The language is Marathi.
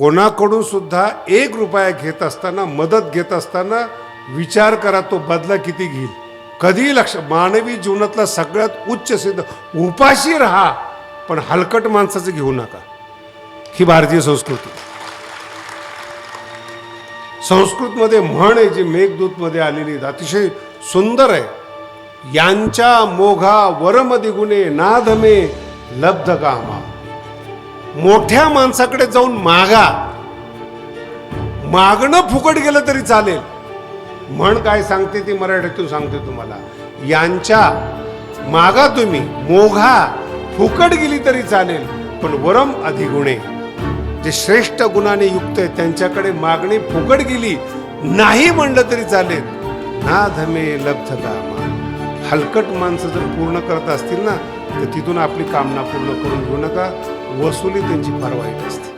कोणाकडून सुद्धा एक रुपया घेत असताना मदत घेत असताना विचार करा तो बदला किती घेईल. कधी लक्ष मानवी जीवनातला सगळ्यात उच्च सिद्ध उपाशी राहा पण हलकट माणसाचं घेऊ नका. ही भारतीय संस्कृती. संस्कृतमध्ये म्हण आहे जी मेघदूतमध्ये आलेली अतिशय सुंदर आहे. यांच्या मोघा वरमदिगुणे नाधमे लब्ध कामा मोठ्या माणसाकडे जाऊन मागा. मागणं फुकट गेलं तरी चालेल. म्हण काय सांगते ती मराठीतून सांगते तुम्हाला. यांच्या मागा तुम्ही मोघा फुकट गेली तरी चालेल पण वरम अधिगुणे. जे श्रेष्ठ गुणाने युक्त आहे त्यांच्याकडे मागणी फुकट गेली नाही म्हणलं तरी चालेल. ना धमे लब्ध कामा हलकट माणसं जर पूर्ण करत असतील ना तर तिथून आपली कामना पूर्ण करून घेऊ नका. वसुली त्यांची फार वाईट असते.